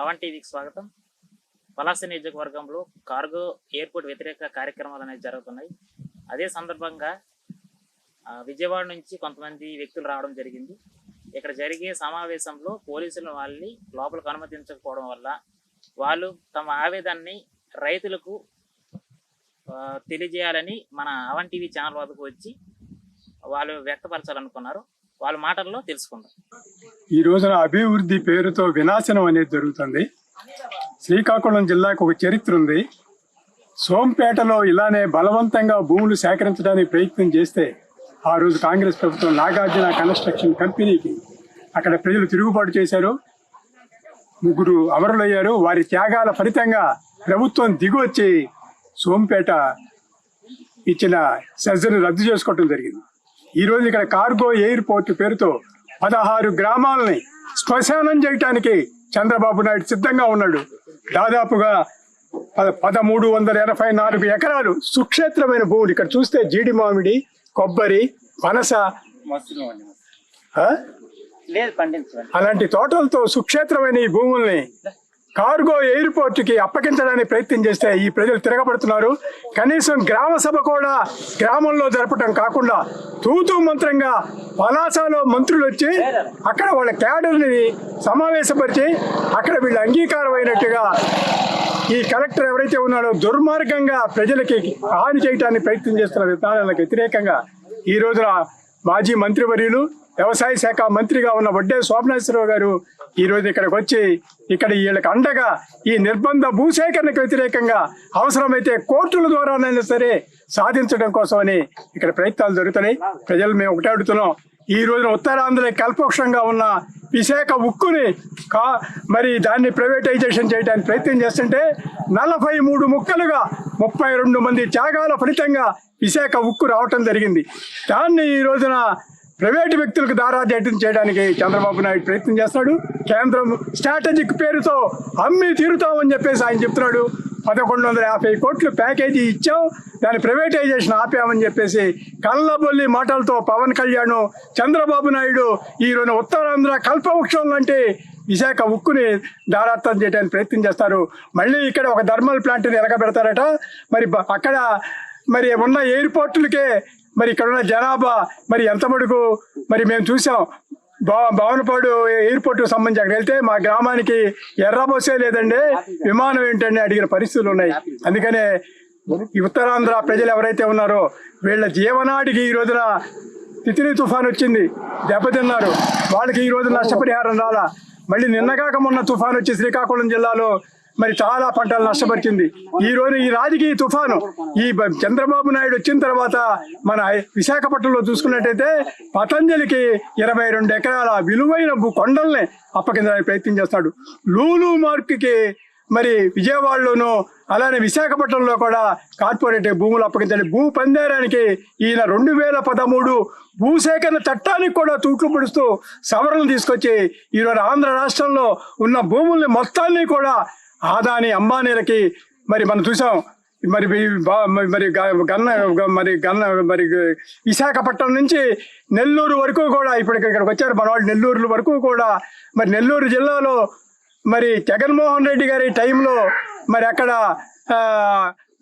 అవన్ టీవీకి స్వాగతం. పలాస నియోజకవర్గంలో కార్గో ఎయిర్పోర్ట్ వ్యతిరేక కార్యక్రమాలు అనేవి జరుగుతున్నాయి. అదే సందర్భంగా విజయవాడ నుంచి కొంతమంది వ్యక్తులు రావడం జరిగింది. ఇక్కడ జరిగే సమావేశంలో పోలీసులు వాళ్ళని లోపలికి అనుమతించకపోవడం వల్ల వాళ్ళు తమ ఆవేదాన్ని రైతులకు తెలియజేయాలని మన అవన్ టీవీ ఛానల్ వద్దకు వచ్చి వాళ్ళు వ్యక్తపరచాలనుకున్నారు. వాళ్ళ మాటల్లో తెలుసుకుందాం. ఈ రోజున అభివృద్ధి పేరుతో వినాశనం అనేది జరుగుతుంది. శ్రీకాకుళం జిల్లాకు ఒక చరిత్ర ఉంది. సోంపేటలో ఇలానే బలవంతంగా భూములు సేకరించడానికి ప్రయత్నం చేస్తే ఆ రోజు కాంగ్రెస్ ప్రభుత్వం నాగార్జున కన్స్ట్రక్షన్ కంపెనీకి అక్కడ ప్రజలు తిరుగుబాటు చేశారు. ముగ్గురు అమరులయ్యారు. వారి త్యాగాల ఫలితంగా ప్రభుత్వం దిగువచ్చి సోంపేట ఇచ్చిన సెజ్ను రద్దు చేసుకోవటం జరిగింది. ఈ రోజు ఇక్కడ కార్గో ఎయిర్పోర్ట్ పేరుతో పదహారు గ్రామాలని శ్మశానం చేయటానికి చంద్రబాబు నాయుడు సిద్ధంగా ఉన్నాడు. దాదాపుగా పద- పదమూడు వందల ఎనభై నాలుగు ఎకరాలు సుక్షేత్రమైన భూములు. ఇక్కడ చూస్తే జీడి మామిడి కొబ్బరి పనస. అలాంటి తోటలతో సుక్షేత్రమైన ఈ భూముల్ని కార్గో ఎయిర్పోర్ట్కి అప్పగించడానికి ప్రయత్నం చేస్తే ఈ ప్రజలు తిరగబడుతున్నారు. కనీసం గ్రామ సభ కూడా గ్రామంలో జరపటం కాకుండా తూతూ మంత్రంగా పలాసలో మంత్రులు వచ్చి అక్కడ వాళ్ళ క్యాడర్ని సమావేశపరిచి అక్కడ వీళ్ళు అంగీకారం అయినట్టుగా ఈ కలెక్టర్ ఎవరైతే ఉన్నాడో దుర్మార్గంగా ప్రజలకి హాని చేయడానికి ప్రయత్నం చేస్తున్న విధానాలకు వ్యతిరేకంగా ఈ రోజున మాజీ మంత్రివర్యులు వ్యవసాయ శాఖ మంత్రిగా ఉన్న వడ్డే శోభనేశ్వరరావు గారు ఈ రోజు ఇక్కడికి వచ్చి ఇక్కడ వీళ్ళకి అండగా ఈ నిర్బంధ భూసేకరణకు వ్యతిరేకంగా అవసరమైతే కోర్టుల ద్వారానైనా సరే సాధించడం కోసమని ఇక్కడ ప్రయత్నాలు జరుగుతున్నాయి. ప్రజలు మేము ఒకటే అడుగుతున్నాం. ఈ రోజున ఉత్తరాంధ్ర కల్పవృక్షంగా ఉన్న విశాఖ ఉక్కుని కా మరి దాన్ని ప్రైవేటైజేషన్ చేయడానికి ప్రయత్నం చేస్తుంటే నలభై మూడు ముక్కలుగా ముప్పై రెండు మంది త్యాగాల ఫలితంగా విశాఖ ఉక్కు రావటం జరిగింది. దాన్ని ఈ రోజున ప్రైవేటు వ్యక్తులకు దారాజేతం చేయడానికి చంద్రబాబు నాయుడు ప్రయత్నం చేస్తాడు కేంద్రం స్ట్రాటజిక్ పేరుతో అమ్మి తీరుతామని చెప్పేసి ఆయన చెప్తున్నాడు. పదకొండు వందల యాభై కోట్లు ప్యాకేజీ ఇచ్చాం. దాని ప్రైవేటైజేషన్ ఆపామని చెప్పేసి కళ్ళబొల్లి మాటలతో పవన్ కళ్యాణ్ చంద్రబాబు నాయుడు ఈ ఉత్తరాంధ్ర కల్పవృక్షం లాంటి విశాఖ ఉక్కుని దారార్థం చేయడానికి ప్రయత్నం చేస్తారు. మళ్ళీ ఇక్కడ ఒక థర్మల్ ప్లాంట్ని ఎలగబెడతారట మరి అక్కడ మరి ఉన్న ఎయిర్పోర్టులకే మరి ఇక్కడ ఉన్న జనాభా మరి ఎంత మటుకు? మరి మేము చూసాం. భా భావనపాడు ఎయిర్పోర్ట్ సంబంధించి అక్కడ వెళ్తే మా గ్రామానికి ఎర్రబోసే లేదండి. విమానం ఏంటండి అడిగిన పరిస్థితులు ఉన్నాయి. అందుకనే ఈ ఉత్తరాంధ్ర ప్రజలు ఎవరైతే ఉన్నారో వీళ్ళ జీవనాడికి ఈ రోజున తితిని తుఫాన్ వచ్చింది. దెబ్బతిన్నారు. వాళ్ళకి ఈ రోజు నష్టపరిహారం రాలా. మళ్ళీ నిన్నగాక మొన్న తుఫాన్ వచ్చి శ్రీకాకుళం జిల్లాలో మరి చాలా పంటలు నష్టపరిచింది. ఈ రోజు ఈ రాజకీయ తుఫాను ఈ చంద్రబాబు నాయుడు వచ్చిన తర్వాత మన విశాఖపట్నంలో చూసుకున్నట్టయితే పతంజలికి ఇరవై రెండు ఎకరాల విలువైన భూ కొండల్ని అప్పగించడానికి ప్రయత్నం చేస్తాడు లూలు మార్క్కి మరి విజయవాడలోనూ అలానే విశాఖపట్నంలో కూడా కార్పొరేట్ భూములు అప్పగించాలి భూ పందేరానికి ఈయన రెండు వేల పదమూడు భూసేకరణ చట్టానికి కూడా తూట్లు పొడుస్తూ సవరణలు తీసుకొచ్చి ఈరోజు ఆంధ్ర రాష్ట్రంలో ఉన్న భూముల్ని మొత్తాన్ని కూడా ఆదాని అంబానీలకి మరి మనం చూసాం మరి మరి గ- గన్న మరి గన్న మరి విశాఖపట్నం నుంచి నెల్లూరు వరకు కూడా ఇప్పుడు ఇక్కడికి వచ్చారు. మన వాళ్ళు నెల్లూరు వరకు కూడా మరి నెల్లూరు జిల్లాలో మరి జగన్మోహన్ రెడ్డి గారి టైంలో మరి అక్కడ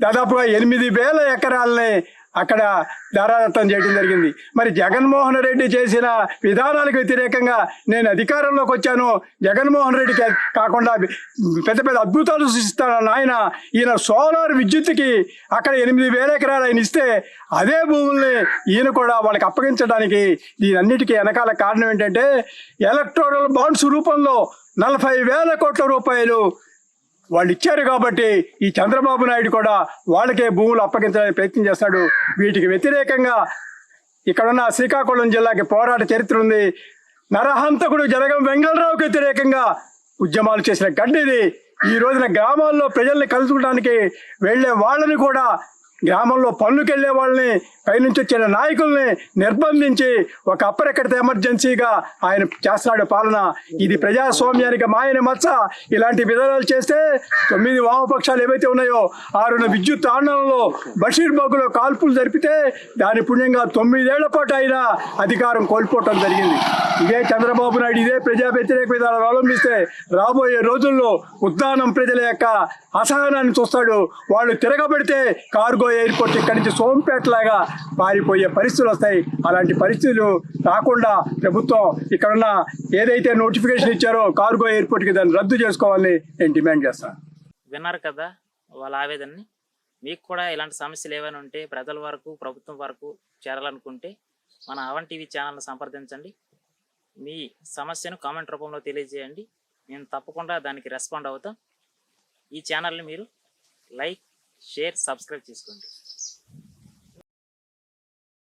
దాదాపుగా ఎనిమిది వేల ఎకరాలని అక్కడ దారాదత్తం చేయడం జరిగింది. మరి జగన్మోహన్ రెడ్డి చేసిన విధానాలకు వ్యతిరేకంగా నేను అధికారంలోకి వచ్చాను. జగన్మోహన్ రెడ్డి కాకుండా పెద్ద పెద్ద అద్భుతాలు సృష్టిస్తాను ఆయన. ఈయన సోలార్ విద్యుత్కి అక్కడ ఎనిమిది వేల ఎకరాలు ఆయన ఇస్తే అదే భూముల్ని ఈయన కూడా వాళ్ళకి అప్పగించడానికి దీనన్నిటికీ వెనకాల కారణం ఏంటంటే ఎలక్టోరల్ బాండ్స్ రూపంలో నలభై వేల కోట్ల రూపాయలు వాళ్ళు ఇచ్చారు కాబట్టి ఈ చంద్రబాబు నాయుడు కూడా వాళ్ళకే భూములు అప్పగించడానికి ప్రయత్నం చేస్తాడు. వీటికి వ్యతిరేకంగా ఇక్కడున్న శ్రీకాకుళం జిల్లాకి పోరాట చరిత్ర ఉంది. నరహంతకుడు జరగం వెంగళరావుకి వ్యతిరేకంగా ఉద్యమాలు చేసిన గడ్డిది. ఈ రోజున గ్రామాల్లో ప్రజల్ని కలుసుకోవడానికి వెళ్ళే వాళ్ళని కూడా గ్రామంలో పనులకు వాళ్ళని పైనుంచి వచ్చిన నాయకుల్ని నిర్బంధించి ఒక అప్పరెక్కడితే ఎమర్జెన్సీగా ఆయన చేస్తున్నాడు పాలన. ఇది ప్రజాస్వామ్యానికి మాయన మచ్చ. ఇలాంటి విధానాలు చేస్తే తొమ్మిది వామపక్షాలు ఏవైతే ఉన్నాయో ఆరున విద్యుత్ ఆందోళనలో బషీర్ బాగులో కాల్పులు జరిపితే దాని పుణ్యంగా తొమ్మిదేళ్ళ పాటు ఆయన అధికారం కోల్పోవటం జరిగింది. ఇదే చంద్రబాబు నాయుడు ఇదే ప్రజా వ్యతిరేక విధానాలు అవలంబిస్తే రాబోయే రోజుల్లో ఉద్దానం ప్రజల యొక్క అసహనాన్ని చూస్తాడు. వాళ్ళు తిరగబడితే కార్గో ఎయిర్పోర్ట్ ఇక్కడి నుంచి సోంపేటలాగా పారిపోయే పరిస్థితులు వస్తాయి. అలాంటి పరిస్థితులు రాకుండా ప్రభుత్వం ఇక్కడున్న ఏదైతే నోటిఫికేషన్ ఇచ్చారో కార్గో ఎయిర్పోర్ట్కి దాన్ని రద్దు చేసుకోవాలని నేను డిమాండ్ చేస్తాను విన్నారు కదా వాళ్ళ ఆవేదనని? మీకు కూడా ఇలాంటి సమస్యలు ఏమైనా ఉంటే ప్రజల వరకు ప్రభుత్వం వరకు చేరాలనుకుంటే మన అవన్ టీవీ ఛానల్ని సంప్రదించండి. మీ సమస్యను కామెంట్ రూపంలో తెలియజేయండి. నేను తప్పకుండా దానికి రెస్పాండ్ అవుతాం. ఈ ఛానల్ని మీరు లైక్ షేర్ సబ్స్క్రైబ్ చేసుకోండి.